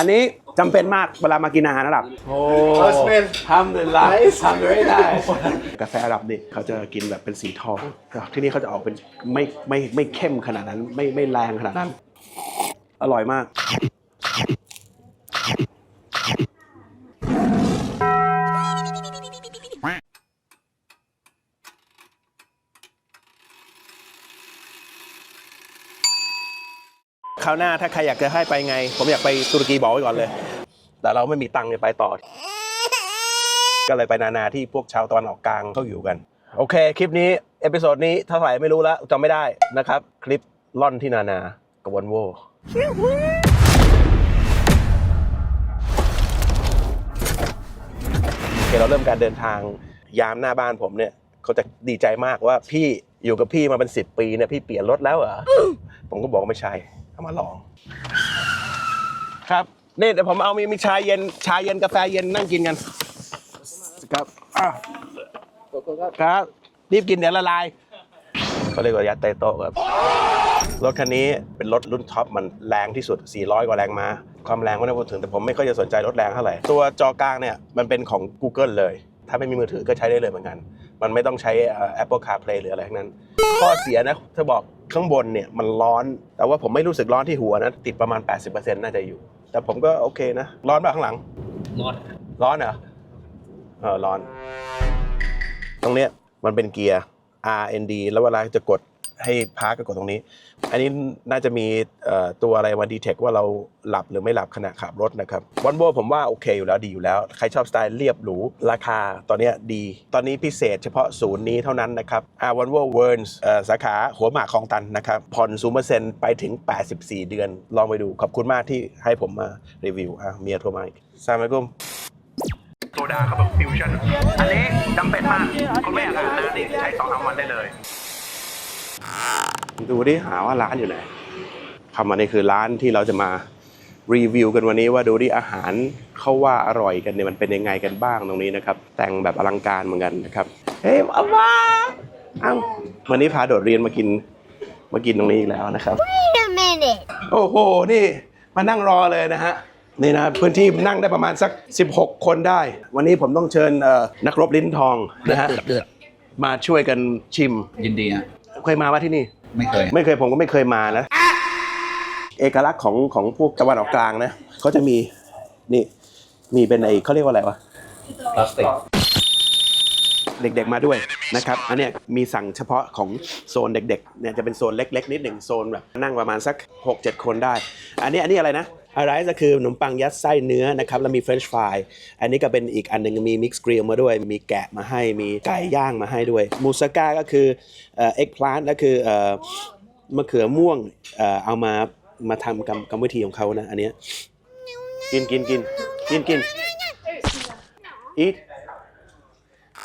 อันนี้จำเป็นมากเวลามากินอาหารอาหรับ โอ้ Osman ทำเลยไลฟ์ทำเลยได้กาแฟอาหรับนี่เขาจะกินแบบเป็นสีทองที่นี่เขาจะออกเป็นไม่ไม่ไม่เข้มขนาดนั้น ไม่ไม่แรงขนาดนั้น อร่อยมาก ราวหน้าถ้าใครอยากจะให้ไปไง ผมอยากไปตุรกีบอกไว้ก่อนเลย แต่เราไม่มีตังค์จะไปต่อ ก็เลยไปนานาที่พวกชาวตะวันออกกลางเขาอยู่กัน โอเค คลิปนี้เอพิโซดนี้เท่าไหร่ไม่รู้แล้วจำไม่ได้นะครับ คลิปล่อนที่นานากับวันโวโอเคเราเริ่มการเดินทางยามหน้าบ้านผมเนี่ยเขาจะดีใจมากว่าพี่อยู่กับพี่มาเป็นสิบปีเนี่ยพี่เปลี่ยนรถแล้วเหรอ ผมก็บอกไม่ใช่ เอามาลอง ครับนี่เดี๋ยวผมเอามีมีชาเย็นชาเย็นกาแฟเย็นนั่งกินกันครับอะครับรีบกินเดี๋ยวละลายเขาเรียกว่ายัดไตโต๊ะครับรถคันนี้เป็นรถรุ่นท็อปมันแรงที่สุด 400 กว่าแรงม้าความแรงไม่ต้องพูดถึงแต่ผมไม่ค่อยจะสนใจรถแรงเท่าไหร่ ตัวจอกลางเนี่ยมันเป็นของ Google เลย ถ้าไม่มีมือถือก็ใช้ได้เลยเหมือนกัน มันไม่ต้องใช้เอ่อ Apple CarPlay หรืออะไรทั้งนั้น ข้อเสียนะถ้าบอกข้างบนเนี่ยมันร้อน แต่ว่าผมไม่รู้สึกร้อนที่หัวนะ ติดประมาณ 80%น่าจะอยู่ แต่ผมก็โอเคนะ ร้อนป่ะข้างหลัง ร้อนร้อนเหรอเออร้อน ตรงเนี้ยมันเป็นเกียร์ R N D แล้วเวลาจะกด ให้พาร์กก็กดตรงนี้ อันนี้น่าจะมีตัวอะไรมาดีเทคว่าเราหลับหรือไม่หลับขณะขับรถนะครับวันโบผมว่าโอเคอยู่แล้วดีอยู่แล้ว ใครชอบสไตล์เรียบหรู ราคาตอนนี้ดี ตอนนี้พิเศษเฉพาะศูนย์นี้เท่านั้นนะครับอาวันโบเวิร์นสาขาหัวหมากคลองตันนะครับผ่อนศูนเปอร์เซ็นต์ไปถึง 84 เดือน ลองไปดูขอบคุณมากที่ให้ผมมารีวิวอะเมียโทรมาอีกสวัสดีครับโซดาครับแบบฟิวชั่น อันนี้จำเป็นมาก คุณไม่อยากอาบน้ำนี่ใช้สองสามวันได้เลย ดูดิหาว่าร้านอยู่ไหนคำวันนี้คือร้านที่เราจะมารีวิวกันวันนี้ว่าดูดิอาหารเขาว่าอร่อยกันเนี่ยมันเป็นยังไงกันบ้างตรงนี้นะครับ แต่งแบบอลังการเหมือนกันนะครับเฮ้ยอามาเอ้าวันนี้พาโดดเรียนมากินมากินตรงนี้อีกแล้วนะครับ Wait a minute. โอ้โหนี่มานั่งรอเลยนะฮะนี่นะพื้นที่นั่งได้ประมาณสัก 16 คนได้ วันนี้ผมต้องเชิญเอ่อนักรบลิ้นทองนะฮะมาช่วยกันชิมยินดีฮะ เคยมาว่าที่นี่ ไม่เคย ไม่เคยผมก็ไม่เคยมานะ เอกลักษณ์ของของพวกตะวันออกกลางนะเขาจะมีนี่มีเป็นไอเขาเรียกว่าอะไรวะพลาสติกเด็กๆมาด้วยนะครับ อันเนี้ยมีสั่งเฉพาะของโซนเด็กๆเนี่ยจะเป็นโซนเล็กๆ นิดหนึ่งโซนแบบนั่งประมาณสัก 6-7 คนได้ อันนี้อันนี้อะไรนะ อะไรก็คือขนมปังยัดไส้เนื้อนะครับแล้วมีเฟรนช์ฟรายอันนี้ก็เป็นอีกอันหนึ่งมีมิกซ์กริลมาด้วย มีแกะมาให้มีไก่ย่างมาให้ด้วยมูสก้าก็คือเอ็กพลานก็คืออมะเขือม่วงเอเอามามาทำกรรมกรรมวิธีของเขานะอันเนี้ยกินกินกินกินกิน eat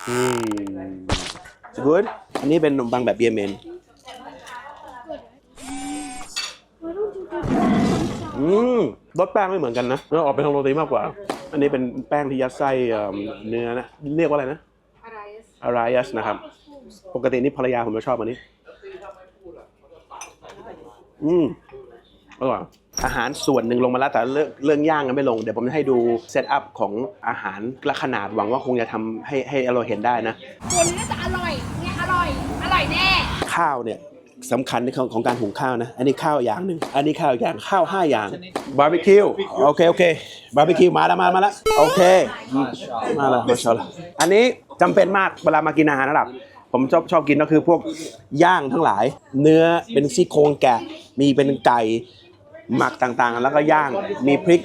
อืม good อันนี้เป็นขนมปังแบบเยเมน อืมรสแป้งไม่เหมือนกันนะแล้วออกเป็นทางโรตีมากกว่า อันนี้เป็นแป้งที่ยัดไส้เอิ่มเนื้อนะ เรียกว่าอะไรนะอารายสนะครับ ปกตินี่ภรรยาผมจะชอบอันนี้ อืมอร่อยอาหารส่วนหนึ่งลงมาแล้วแต่เรื่องเรื่องย่างกันไม่ลง เดี๋ยวผมจะให้ดูเซตอัพของอาหารและขนาดหวังว่าคงจะทำให้ให้เราเห็นได้นะ ตัวนี้น่าจะอร่อย เนี่ยอร่อย อร่อยแน่ ข้าวเนี่ย สำคัญในของของการหุงข้าวนะ อันนี้ข้าวอย่างหนึ่งอันนี้ข้าวอีกอย่างข้าวห้าอย่างบาร์บีคิวโอเคโอเคบาร์บีคิวมาแล้วมามาแล้วโอเคมาแล้วมาชอลอันนี้จำเป็นมากเวลามากินอาหารอาหรับผมชอบชอบกินก็คือพวกย่างทั้งหลาย เนื้อเป็นซี่โครงแกะ มีเป็นไก่หมักต่างๆ แล้วก็ย่างมีพริก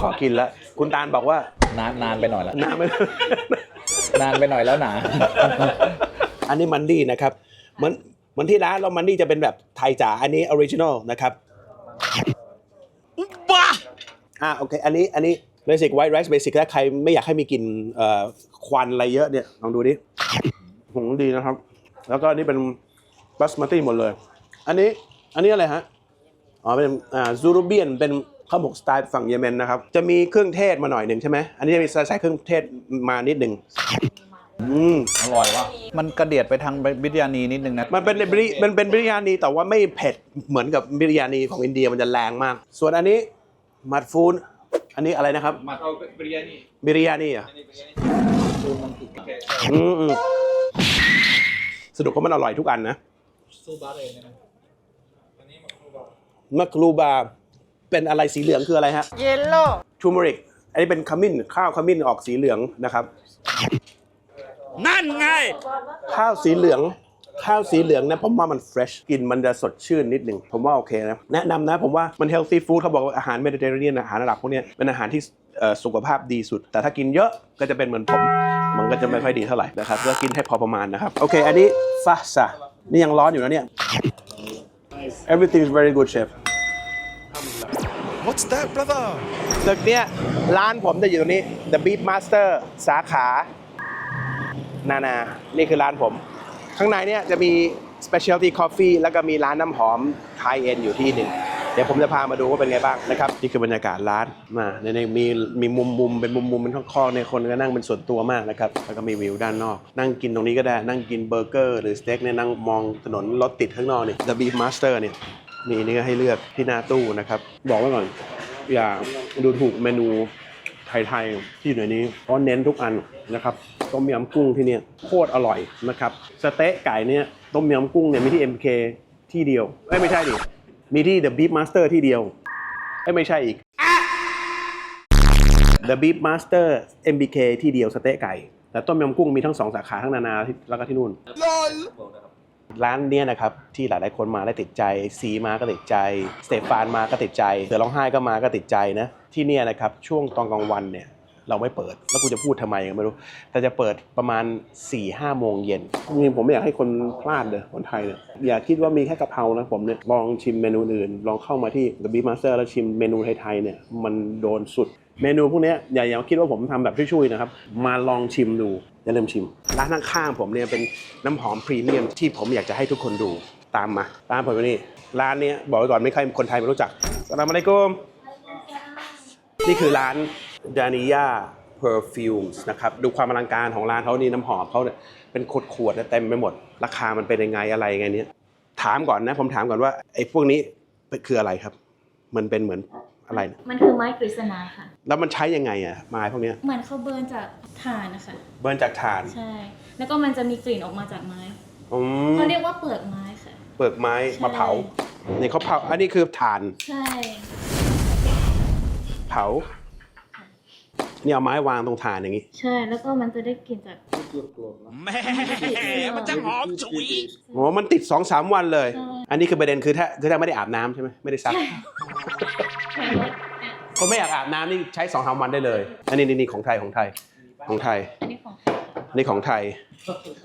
ขอกินแล้วคุณตาลบอกว่านานนานไปหน่อยแล้วน้ำไม่นานไปหน่อยแล้วหนาอันนี้มันดี้นะครับเหมือน เหมือนที่ร้านเรามันดี้จะเป็นแบบไทยจ๋าอันนี้ออริจินอลนะครับบ้าอ่าโอเคอันนี้อันนี้เบสิกไวท์ไรซ์เบสิกถ้าใครไม่อยากให้มีกลิ่นเอ่อควันอะไรเยอะเนี่ยลองดูดิหงดีนะครับ แล้วก็อันนี้เป็นบัสมาตี้หมดเลย อันนี้อันนี้อะไรฮะอ๋อเป็นอ่าซูรูเบียนเป็นข้าวหมกสไตล์ฝั่งเยเมนนะครับ จะมีเครื่องเทศมาหน่อยหนึ่งใช่ไหมอันนี้จะมีใส่เครื่องเทศมานิดหนึ่ง อืมอร่อยว่ะมันกระเดียดไปทางบิรยานีนิดนึงนะ มันเป็นบิริมันเป็นบิริยานีแต่ว่าไม่เผ็ดเหมือนกับบิริยานีของอินเดียมันจะแรงมาก ส่วนอันนี้มัดฟูนอันนี้อะไรนะครับมาเอาบริยานี่บิริยานี่เหรอะซูมันติดกับอืมอืมสรุปว่ามันอร่อยทุกอันนะซูบาเรนนะมักรูบาเป็นอะไรสีเหลืองคืออะไรฮะเยลโล่ทูมริกอันนี้เป็นขมิ้นข้าวขมิ้นออกสีเหลืองนะครับ นั่นไง ข้าวสีเหลือง ข้าวสีเหลืองนะผมว่ามันเฟรชกลิ่นมันจะสดชื่นนิดหนึ่ง ผมว่าโอเคนะ แนะนำนะ ผมว่ามันเฮล t ี f ฟู้ดเขาบอกว่าอาหารเมดิเตอร์เรเนียนอาหารอาหรับพวกเนี้ยเป็นอาหารที่เอ่อสุขภาพดีสุด แต่ถ้ากินเยอะก็จะเป็นเหมือนผม มันก็จะไม่ค่อยดีเท่าไหร่นะครับก็กินให้พอประมาณนะครับ โอเค อันนี้ฟาซานี่ยังร้อนอยู่นะเนี่ย everything is very good chef What's that brother ตึกเนี้ยร้านผมจะอยู่ตรงนี้ The Beef Master สาขา นานา นี่คือร้านผม ข้างในเนี่ยจะมี Specialty Coffee แล้วก็มีร้านน้ำหอมไทยเอ็นอยู่ที่หนึ่งเดี๋ยวผมจะพามาดูว่าเป็นไงบ้างนะครับ นี่คือบรรยากาศร้านมาในในมีมีมุมมุมเป็นมุมมุมเป็นข้อๆในคนก็นั่งเป็นส่วนตัวมากนะครับ แล้วก็มีวิวด้านนอก นั่งกินตรงนี้ก็ได้นั่งกินเบอร์เกอร์ หรือสเต็กเนี่ยนั่งมองถนนรถติดข้างนอกเนี่ย The Beef Master เนี่ยมีเนื้อให้เลือกที่หน้าตู้นะครับ บอกไว้ก่อน อย่าดูถูกเมนูไทยๆที่อยู่ในนี้เพราะเน้นทุกอันนะครับ ต้มยำกุ้งที่เนี่ยโคตรอร่อยนะครับสเต๊ะไก่เนี่ยต้มยำกุ้งเนี่ยมีที่ MK ที่เดียวเอ้ยไม่ใช่ดิมีที่ The Beef Master ที่เดียวเอ้ยไม่ใช่อีก The Beef Master MBK ที่เดียวสเต๊ะไก่ แต่ต้มยำกุ้งมีทั้งสองสาขาทั้งนานาที่แล้วก็ที่นู่น ร้านเนี้ยนะครับ ที่หลายๆคนมาได้ติดใจ ซีมาก็ติดใจสเตฟานมาก็ติดใจเสือร้องไห้ก็มาก็ติดใจนะ ที่เนี่ยนะครับ ช่วงตอนกลางวันเนี่ย เราไม่เปิด แล้วกูจะพูดทำไมก็ไม่รู้ แต่จะเปิดประมาณ4ี่ห้าโมงเย็นจริงๆผมไม่อยากให้คนพลาดเลยคนไทยเนี่ยอย่าคิดว่ามีแค่กะเพรานะผมเนี่ยลองชิมเมนูอื่น ลองเข้ามาที่ The Beef Master แล้วชิมเมนูไทยๆเนี่ยมันโดนสุดเมนูพวกเนี้ยอย่าอย่าคิดว่าผมทำแบบช่วยๆนะครับ มาลองชิมดูอย่าลืมชิม ร้านข้างๆผมเนี่ยเป็นน้ำหอมพรีเมียมที่ผมอยากจะให้ทุกคนดูตามมา ตามผมมานี่ร้านนี้บอกไว้ก่อนไม่ใครคนไทยไม่รู้จักสลามอะลัยกุมนี่คือร้าน ดานิยา perfumes นะครับดูความอลังการของร้านเขานี่น้ำหอมเขาเนี่ยเป็นขวดๆเต็มไปหมด ราคามันเป็นยังไงอะไรยังไงเนี่ยถามก่อนนะผมถามก่อนว่าไอ้พวกนี้คืออะไรครับ มันเป็นเหมือนอะไรนะมันคือไม้กฤษณาค่ะ แล้วมันใช้ยังไงอะไม้พวกเนี้ยเหมือนเขาเบิร์นจากถ่านนะคะเบิร์นจากถ่านใช่ แล้วก็มันจะมีกลิ่นออกมาจากไม้อืมเขาเรียกว่าเปลือกไม้ค่ะ เปลือกไม้ใช่มาเผานี่เขาเผาอันนี้คือถ่านใช่ เผา นี่เอาไม้วางตรงถ่านอย่างนี้ ใช่ แล้วก็มันจะได้กลิ่นจาก แหม่มันจะหอมฉุยโอ้มันติดสองสามวันเลย ใช่ อันนี้คือประเด็นคือถ้าคือถ้าไม่ได้อาบน้ำใช่ไหมไม่ได้ซักใช่รสเนี่ยคนไม่อยากอาบน้ำนี่ใช้สองสามวันได้เลย อันนี้นี่นี่ของไทยของไทยของไทย อันนี้ของไทยค่ะ นี่ของไทย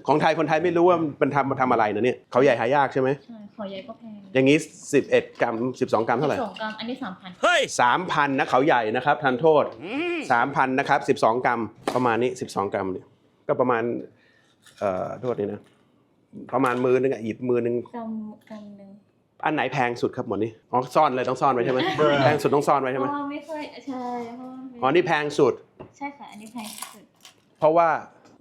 ของไทยคนไทยไม่รู้ว่ามันทำมาทำอะไรนะเนี่ยเขาใหญ่หายากใช่ไหมใช่ขอใหญ่ก็แพงอย่างนี้ 11 กรัม 12 กรัมเท่าไหร่สองกรัมอันนี้สามพันเฮ้ย3,000นะเขาใหญ่นะครับทันโทษ3,000นะครับ 12 กรัมประมาณนี้ 12 กรัมเนี่ยก็ประมาณเอ่อโทษนี่นะประมาณมือนึงอะหยิบมือนึงกรัมกรัมหนึ่งอันไหนแพงสุดครับหมดนี้อ๋อซ่อนเลยต้องซ่อนไว้ใช่ไหมแพงสุดต้องซ่อนไว้เพใช่ไหมราะว่าไม่ค่อยใช่เพราะว่าอ๋อนี่แพงสุด ใช่ค่ะอันนี้แพงที่สุด เพราะว่า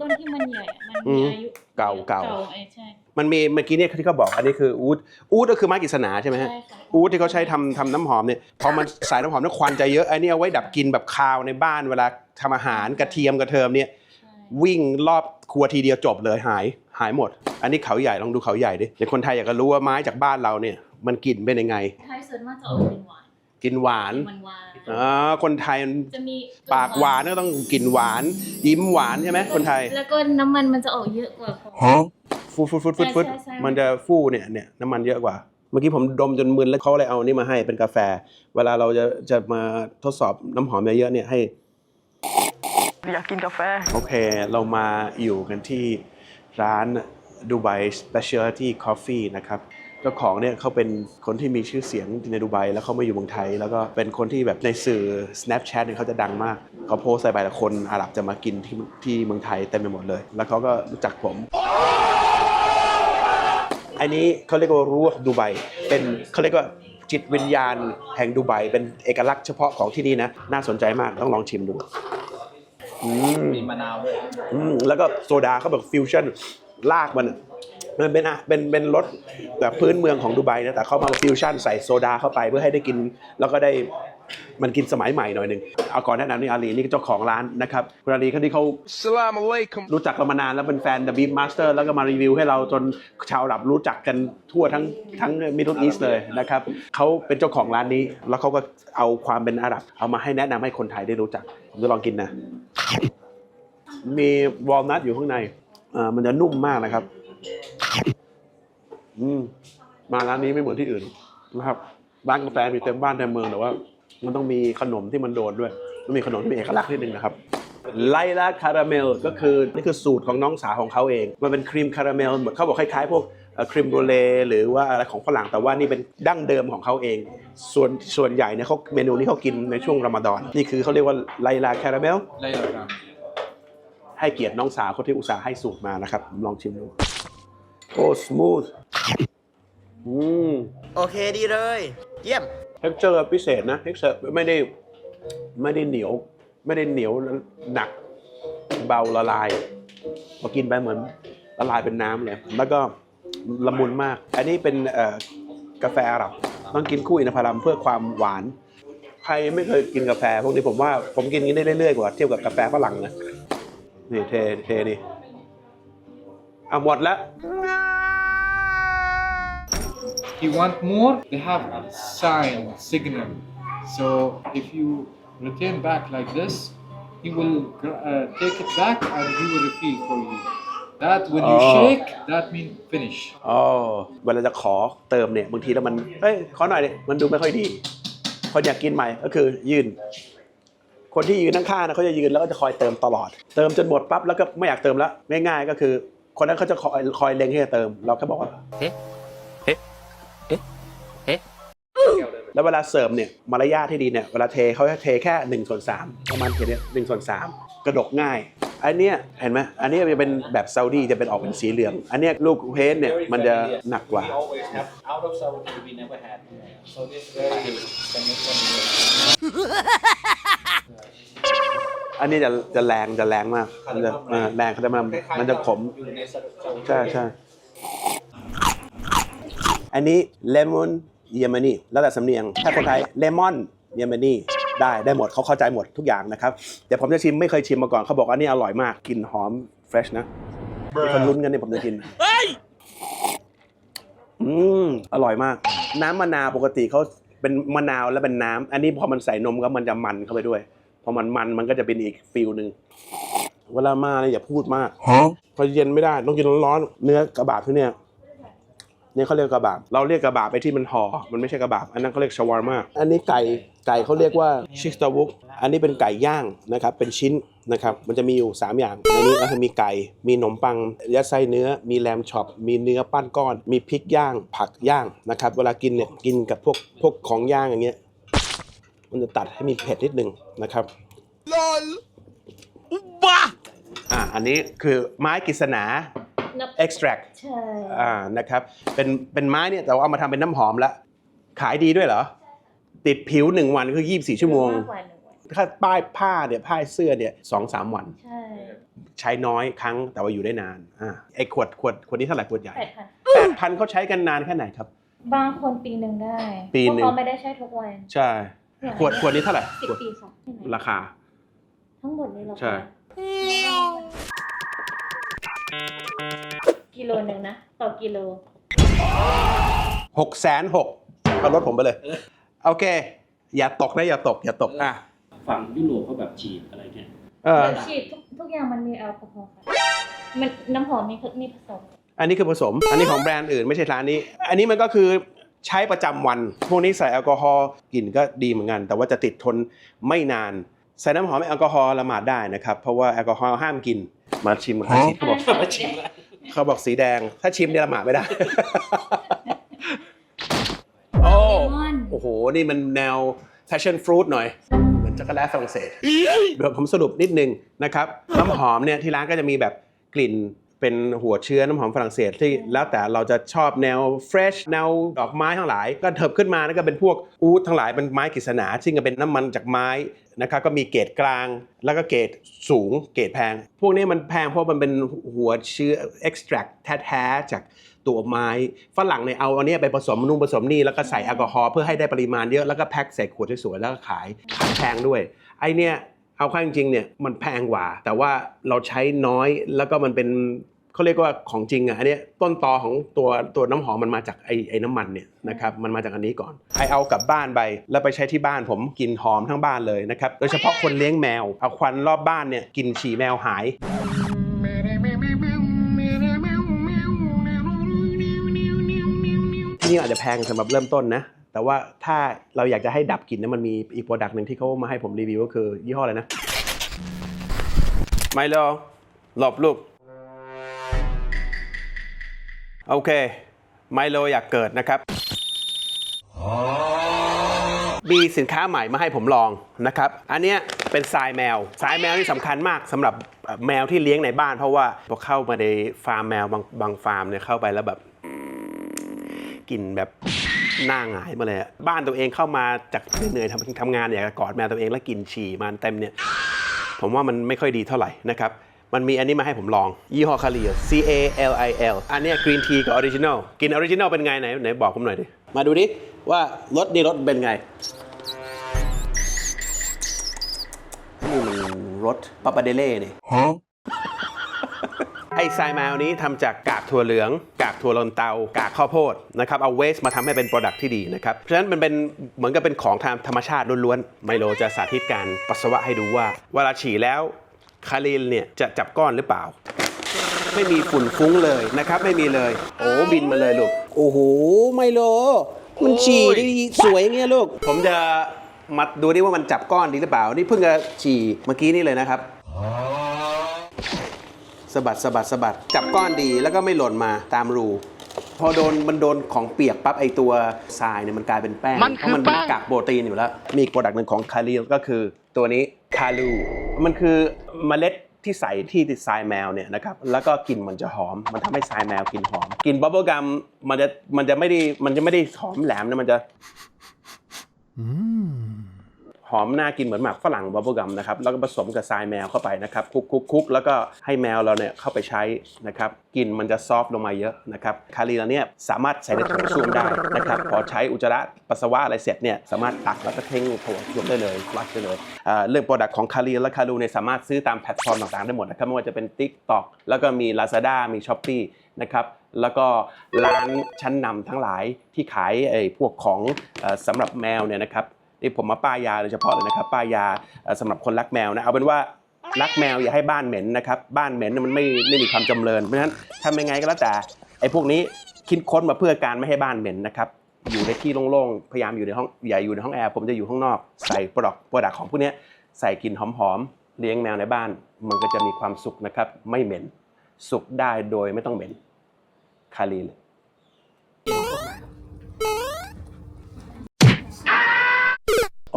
ต้นที่มันใหญ่อะมันอืมีมอายุเก่าเก่าเก่า ไอ้ใช่มันมีเมื่อกี้เนี่ยที่เขาบอกอันนี้คืออูดอูดก็คือไม้กฤษณาใช่ไหมฮะใช่ค่ะอูดที่เขาใช้ทำทำน้ำหอมเนี่ยพอมันใส่น้ำหอมแล้วควันจะเยอะไอ้นี่เอาไว้ดับกลินแบบคาวในบ้านเวลาทำอาหารกระเทียมกระเทียมเนี่ย ใช่วิ่งรอบครัวทีเดียวจบเลยหายหายหมด อันนี้เขาใหญ่ลองดูเขาใหญ่ดิเดี๋ยวคนไทยอยากจะรู้ว่าไม้จากบ้านเราเนี่ยมันกลิ่นเป็นยังไง ไทยส่วนมากจะออกกลิ่นหวาน กลิ่นหวานมันหวานอ่าคนไทยมันจะมีปากหวานก็ต้องกลิ่นหวาน ยิ้มหวานใช่ไหมคนไทย แล้วก็น้ำมันมันจะออกเยอะกว่าของฟูดฟูดฟูดฟูดฟูดใช่ใช่ใช่ มันจะฟูเนี่ยเนี่ยน้ำมันเยอะกว่า เมื่อกี้ผมดมจนมึนแล้วเขาเลยเอาอันนี้มาให้เป็นกาแฟ เวลาเราจะจะมาทดสอบน้ำหอมเยอะๆเนี่ยให้ อยากกินกาแฟ โอเค เรามาอยู่กันที่ร้านดูไบ Specialty Coffee นะครับ เจ้าของเนี่ยเขาเป็นคนที่มีชื่อเสียงในดูไบแล้วเขามาอยู่เมืองไทย แล้วก็เป็นคนที่แบบในสื่อ Snapchat เนี่ยเขาจะดังมากเขาโพสต์อะไรไปแล้วคนอาหรับจะมากินที่ที่เมืองไทยเต็มไปหมดเลย แล้วเขาก็รู้จักผมอันนี้เขาเรียกว่ารู้ดูไบเป็นเขาเรียกว่าจิตวิญญาณแห่งดูไบเป็นเอกลักษณ์เฉพาะของที่นี่นะ น่าสนใจมากต้องลองชิมดูอืมมีมะนาวด้วยอืมแล้วก็โซดาเขาแบบฟิวชั่นลากมันอะ มันเป็นอะเป็นเป็นรสแบบพื้นเมืองของดูไบนะแต่เขามาฟิวชั่นใส่โซดาเข้าไปเพื่อให้ได้กิน แล้วก็ได้มันกินสมัยใหม่หน่อยหนึ่งเอาก่อนแนะนำนี่อาลีนี่เจ้าของร้านนะครับคุณอาลีเขาที่เขารู้จักเรามานานแล้วเป็นแฟน The Beef Master แล้วก็มารีวิวให้เราจนชาวหลับรู้จักกันทั่วทั้งทั้ง Middle East เลยนะครับเขาเป็นเจ้าของร้านนี้ แล้วเขาก็เอาความเป็นอาหรับ เอามาให้แนะนำให้คนไทยได้รู้จักผมจะลองกินนะมีวอลนัทอยู่ข้างในอ่ามันจะนุ่มมากนะครับ อืมมาร้านนี้ไม่เหมือนที่อื่นนะครับร้านกาแฟมีเต็มบ้านเต็มเมืองแต่ว่า มันต้องมีขนมที่มันโดนด้วยต้องมีขนมที่มีเอกลักษณ์นิดนึงนะครับไลลาคาราเมลก็คือนี่คือสูตรของน้องสาวของเขาเอง มันเป็นครีมคาราเมลเหมือนเขาบอกคล้ายๆ พวกเอ่อครีมโบรเลหรือว่าอะไรของฝรั่งแต่ว่านี่เป็นดั้งเดิมของเขาเอง ส่วนส่วนใหญ่เนี่ยเขาเมนูนี้เขากินในช่วงรอมฎอน นี่คือเขาเรียกว่าไลลาคาราเมลไล่เราครับให้เกียรติน้องสาวคนที่อุตส่าห์ให้สูตรมานะครับผมลองชิมดูโอ้สมูท อืมโอเคดีเลย เยี่ยม เท็กเจอร์พิเศษนะเท็กเจอร์ไม่ได้ไม่ได้เหนียว ไม่ได้เหนียวหนักเบาละลายพอกินไปเหมือนละลายเป็นน้ำเลย แล้วก็ละมุนมาก อันนี้เป็นเอ่อกาแฟอาหรับต้องกินคู่อินทผลัมเพื่อความหวาน ใครไม่เคยกินกาแฟ พวกนี้ผมว่าผมกินนี้ได้เรื่อยๆกว่าเทียบกับกาแฟฝรั่งนะนี่เทเทนี่อะหมดแล้ว you want more, they have a sign, signal. So if you return back like this, he will uh, take it back and he will refill for you. That when you Oh. shake, that means finish. อ๋อเวลาจะขอเติมเนี่ยบางทีแล้วมันเฮ้ยขอหน่อยดิมันดูไม่ค่อยดี คนอยากกินใหม่ก็คือยืน คนที่ยืนข้างๆนะเขาจะยืนแล้วก็จะคอยเติมตลอด เติมจนหมดปั๊บแล้วก็ไม่อยากเติมแล้วง่ายๆก็คือ คนนั้นเขาจะคอยคอยเล็งให้จะเติม เราแค่บอกว่าเฮ้เแล้วเวลาเสิร์ฟเนี่ยมารยาทที่ดีเนี่ยเวลาเทเขาจะเทแค่1นส่วนสประมาณเทเนี่ยหนึ่งส่วนสามกระดกง่ายอันเนี้ยเห็นไหมอันนี้จะเป็นแบบซาอุดีจะเป็นออกเป็นสีเหลือง อันเนี้ยลูกเพสเนี่ยมันจะหนักกว่า อันนี้จะจะแรงจะแรงมากมันจะแรงเขาจะมันมันจะขมใช่ใช่อันนี้เลมอน เยเมนีแล้วแต่สำเนียง ถ้าคนไทยเลมอนเยเมนีได้ได้หมดเขาเข้าใจหมดทุกอย่างนะครับเดี๋ยวผมจะชิมไม่เคยชิมมาก่อนเขาบอกว่าอันนี้อร่อยมากกลิ่นหอมเฟรชนะมีคนลุ้นกันเนี่ยผมจะกินเฮ้ยอืมอร่อยมาก น้ำมะนาวปกติเขาเป็นมะนาวแล้วเป็นน้ำอันนี้พอมันใส่นมก็มันจะมันเข้าไปด้วยพอมันมันมันก็จะเป็นอีกฟิลหนึ่งเวลามาเนี่ยอย่าพูดมากพอเย็นไม่ได้ต้องกินร้อนๆเนื้อกระบาดที่เนี่ยเนี่ยเขาเรียกกระบาดเราเรียกกระบาดไปที่มันห่อมันไม่ใช่กระบาดอันนั้นเขาเรียกชาวาร์มาอันนี้ไก่ไก่เขาเรียกว่าชิสตาวุกอันนี้เป็นไก่ย่างนะครับเป็นชิ้นนะครับมันจะมีอยู่ 3 อย่างในนี้ก็คือมีไก่มีขนมปังยัดไส้เนื้อ มีแลมช็อปมีเนื้อปั้นก้อน มีพริกย่าง ผักย่างนะครับเวลากินเนี่ยกินกับพวกพวกของย่างอย่างเงี้ยมันจะตัดให้มีเผ็ดนิดนึงนะครับบ้าอ่าอันนี้คือไม้กฤษณานับ extract ใช่อ่านะครับเป็นเป็นไม้เนี่ยแต่ว่าเอามาทำเป็นน้ำหอมแล้วขายดีด้วยเหรอ ติดผิวหนึ่งวันคือ 24 ชั่วโมงมากกว่าหนึ่งวันถ้าป้ายผ้าเนี่ยผ้าเสื้อเนี่ยสองสามวัน ใช่ใช้น้อยครั้งแต่ว่าอยู่ได้นานอ่าไอ้ขวดขวดขวดนี้เท่าไหร่ขวดใหญ่แปดพันแปดพันเขาใช้กันนานแค่ไหนครับ บางคนปีหนึ่งได้ปีหนึ่ง เพราะเขาไม่ได้ใช้ทุกวันใช่ ขวดขวดนี้เท่าไหร่สิบขวดปีสองที่ไหนราคาทั้งหมดนี้เราใช่ กิโลหนึ่งนะ ต่อกิโล หกแสนหกเอารถผมไปเลย โอเค อย่าตกนะอย่าตก อย่าตก อะฝั่งยุโรปเขาแบบฉีดอะไรเนี่ยเออฉีดทุกทุกอย่างมันมีแอลกอฮอล์ค่ะมันน้ำหอมมีมีผสม อันนี้คือผสม อันนี้ของแบรนด์อื่นไม่ใช่ร้านนี้ อันนี้มันก็คือใช้ประจำวัน พวกนี้ใส่แอลกอฮอล์กลิ่นก็ดีเหมือนกัน แต่ว่าจะติดทนไม่นาน ใส่น้ำหอมแอลกอฮอล์ละหมาดได้นะครับ เพราะว่าแอลกอฮอล์ห้ามกิน มาชิมกันสิเขาบอกมาชิมเขาบอกสีแดง ถ้าชิมเนี่ยละหมาดไม่ได้ โอ้เลมอนโอ้โห นี่มันแนว passion fruit หน่อย เหมือนจักรแลฝรั่งเศสเดี๋ยวผมสรุปนิดนึงนะครับน้ำหอมเนี่ยที่ร้านก็จะมีแบบกลิ่น เป็นหัวเชื้อน้ำหอมฝรั่งเศสที่แล้วแต่เราจะชอบแนว fresh แนวดอกไม้ทั้งหลาย ก็เถิบขึ้นมาแล้วก็เป็นพวกอูดทั้งหลายเป็นไม้กฤษณาซึ่งก็เป็นน้ำมันจากไม้นะครับก็มีเกรดกลาง แล้วก็เกรดสูงเกรดแพง พวกนี้มันแพงเพราะมันเป็นหัวเชื้อ extract แท้ๆจากตัวไม้ฝรั่งเนี่ยเอาอันเนี้ยไปผสมนุ่งผสมนี่แล้วก็ใส่แอลกอฮอล์เพื่อให้ได้ปริมาณเยอะแล้วก็แพ็คใส่ขวดสวยๆแล้วก็ขายขายแพงด้วยไอเนี่ย เอาเข้าจริงๆเนี่ยมันแพงกว่า แต่ว่าเราใช้น้อยแล้วก็มันเป็นเขาเรียกว่าของจริงอะอันนี้ต้นตอของตัวตัวน้ำหอมมันมาจากไอไอน้ำมันเนี่ยนะครับมันมาจากอันนี้ก่อนไอเอากลับบ้านไปแล้วไปใช้ที่บ้านผมกินหอมทั้งบ้านเลยนะครับโดยเฉพาะคนเลี้ยงแมว เอาควันรอบบ้านเนี่ยกินฉี่แมวหายที่นี่อาจจะแพงสำหรับเริ่มต้นนะ แต่ว่าถ้าเราอยากจะให้ดับกลิ่นนะมันมีอีกโปรดักต์หนึ่งที่เขามาให้ผมรีวิวก็คือยี่ห้ออะไรนะไมโลหลบลูกโอเคไมโลอยากเกิดนะครับมีสินค้าใหม่มาให้ผมลองนะครับ อันเนี้ยเป็นทรายแมวทรายแมวนี่สำคัญมากสำหรับแมวที่เลี้ยงในบ้าน เพราะว่าพอเข้ามาในฟาร์มแมวบางบางฟาร์มเนี่ยเข้าไปแล้วแบบกลิ่นแบบ หน้าหงายมาเลยบ้านตัวเองเข้ามาจากเหนื่อยทำทำงานอยากจะกอดแมวตัวเองแล้วกินฉี่มันเต็มเนี่ยผมว่ามันไม่ค่อยดีเท่าไหร่นะครับมันมีอันนี้มาให้ผมลอง ยี่ห้อคาลีย C A L I L อันนี้กรีนทีกับออริจินอลกินออริจินอลเป็นไงไหนไหนบอกผมหน่อยดิ มาดูดิ ว่ารสนี่รสเป็นไง นี่มันรสปาปาเดเล่นี่ ไอ้ทรายแมวนี้ทำจากกากถั่วเหลือง กากถั่วลันเตา กากข้าวโพดนะครับเอาเวสมาทำให้เป็นโปรดักที่ดีนะครับเพราะฉะนั้นมันเป็นเหมือนกับเป็นของทางธรรมชาติล้วนๆไมโลจะสาธิตการปัสสาวะให้ดูว่า เวลาฉี่แล้วคาลินเนี่ยจะจับก้อนหรือเปล่า ไม่มีฝุ่นฟุ้งเลยนะครับ ไม่มีเลย โอ้บินมาเลยลูกโอ้โหไมโล มันฉี่ได้สวยเงี้ยลูก ผมจะมาดูดิว่ามันจับก้อนดีหรือเปล่า นี่เพิ่งจะฉี่เมื่อกี้นี่เลยนะครับ สะบัดสะบัดสะบัดจับก้อนดีแล้วก็ไม่หล่นมาตามรู พอโดนมันโดนของเปียกปั๊บไอตัวทรายเนี่ยมันกลายเป็นแป้งมันคือเพราะมันแป้งกักโปรตีนอยู่แล้ว มีอีกโปรดักต์หนึ่งของคาริลก็คือตัวนี้คาลูมันคือเมล็ดที่ใส่ที่ติดทรายแมวเนี่ยนะครับแล้วก็กลิ่นมันจะหอม มันทำให้ทรายแมวกลิ่นหอมกลิ่นบับเบิลกัมมันจะมันจะไม่ได้มันจะไม่ได้หอมแหลมนะมันจะ หอมน่ากินเหมือนหมากฝรั่งบับเบิลกัมนะครับแล้วก็ผสมกับทรายแมวเข้าไปนะครับคลุกคลุกคลุกแล้วก็ให้แมวเราเนี่ยเข้าไปใช้นะครับกลิ่นมันจะซอฟต์ลงมาเยอะนะครับคารีเราเนี่ยสามารถใส่ในโถส้วมได้นะครับพอใช้อุจจาระปัสสาวะอะไรเสร็จเนี่ยสามารถตักแล้วก็เทงถส้วมได้เลยฟลัชได้เลยเรื่องโปรดักต์ของคารีและคารูเนี่ยสามารถซื้อตามแพลตฟอร์มต่างๆได้หมดนะครับไม่ว่าจะเป็น TikTok แล้วก็มี Lazada มี Shopee นะครับแล้วก็ร้านชั้นนำทั้งหลายที่ขายไอ้พวกของอ่อสำหรับแมวเนี่ยนะครับ นี่ผมมาป้ายยาโดยเฉพาะเลยนะครับ ป้ายยาเอ่อสำหรับคนรักแมวนะเอาเป็นว่ารักแมวอย่าให้บ้านเหม็นนะครับบ้านเหม็นมันไม่ไม่มีความจำเริญเพราะฉะนั้นทำยังไงก็แล้วแต่ไอ้พวกนี้คิดค้นมาเพื่อการไม่ให้บ้านเหม็นนะครับอยู่ในที่โล่งๆพยายามอยู่ในห้องอย่าอยู่ในห้องแอร์ผมจะอยู่ข้างนอกใส่ปรดักปรดักของพวกนี้ใส่กลิ่นหอมๆเลี้ยงแมวในบ้าน มันก็จะมีความสุขนะครับ ไม่เหม็น สุขได้โดยไม่ต้องเหม็นคาลีเลย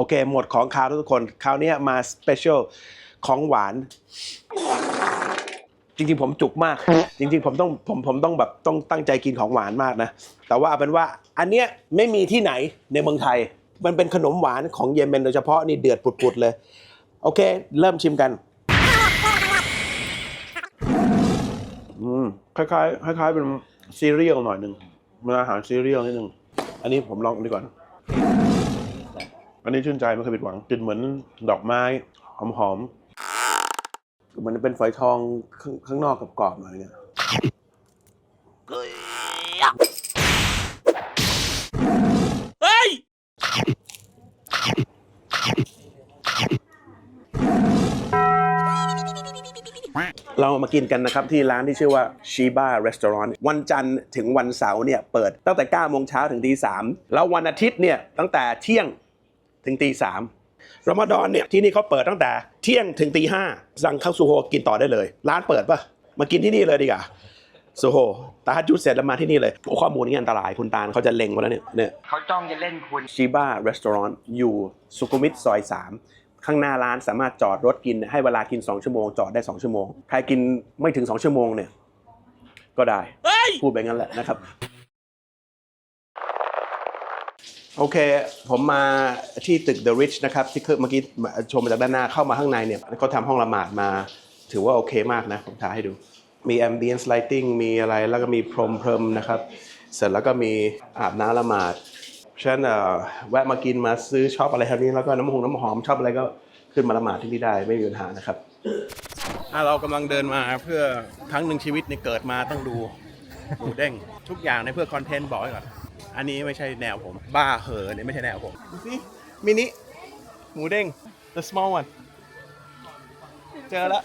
อเคหมดของคาวทุกคน คราวนี้มาสเปเชียลของหวาน จริงๆ ผมจุกมาก จริงๆ ผมต้องผมผมต้องแบบต้องตั้งใจกินของหวานมากนะ แต่ว่าเอาเป็นว่าอันเนี้ยไม่มีที่ไหนในเมืองไทย มันเป็นขนมหวานของเยเมนโดยเฉพาะนี่เดือดปุดๆเลย โอเค เริ่มชิมกันอืมคล้ายๆคล้ายๆเป็นซีเรียลหน่อยหนึ่งเป็นอาหารซีเรียลนิดหนึ่งอันนี้ผมลองดีก่อน อันนี้ชื่นใจไม่เคยผิดหวังกลิ่นเหมือนดอกไม้หอมๆเหมือนเป็นฝอยทองข้างนอกกับกรอบหน่อยเนี่ยเฮ้ยเรามากินกันนะครับ ที่ร้านที่ชื่อว่า Shiba Restaurant วันจันทร์ถึงวันเสาร์เนี่ยเปิดตั้งแต่9โมงเช้าถึงตี3แล้ววันอาทิตย์เนี่ยตั้งแต่เที่ยง ถึงตี3รอมฎอนเนี่ยที่นี่เขาเปิดตั้งแต่เที่ยงถึงตีห้าสั่งข้าวซูโฮกินต่อได้เลย ร้านเปิดปะมากินที่นี่เลยดีกว่าซูโฮตาฮัดจุดเสร็จแล้วมาที่นี่เลยโอ้ข้อมูลนี้อันตรายคุณตาลเขาจะเล็งไว้แล้วเนี่ยเนี่ยเขาจ้องจะเล่นคุณชิบ a รีสอร์ทอยู่สุขุมวิทซอย3ข้างหน้าร้านสามารถจอดรถกินให้เวลากิน 2 ชั่วโมง จอดได้ 2 ชั่วโมง ใครกินไม่ถึง 2 ชั่วโมงเนี่ย ก็ได้เฮ้ยพูดไปงั้นแหละนะครับ โอเค ผมมาที่ตึก The Rich นะครับ ที่เมื่อกี้ชมมาจากด้านหน้าเข้ามาข้างในเนี่ยเขาทำห้องละหมาดมา ถือว่าโอเคมากนะ ผมถ่ายให้ดู มี ambience lighting มีอะไรแล้วก็มีพรมพรมนะครับ เสร็จแล้วก็มีอาบน้ำละหมาดเพราะฉะนั้นแวะมากินมาซื้อชอบอะไรแถวนี้แล้วก็น้ำหงน้ำหอมชอบอะไรก็ขึ้นมาละหมาดที่นี่ได้ไม่มีปัญหานะครับเรากำลังเดินมาเพื่อครั้งหนึ่งชีวิตในเกิดมาต้องดูหมูเด้งทุกอย่างในเพื่อคอนเทนต์บอกไว้ก่อน อันนี้ไม่ใช่แนวผม บ้าเหอะเนี่ยไม่ใช่แนวผมดูสิมินิหมูเด้ง the small one เจอแล้ว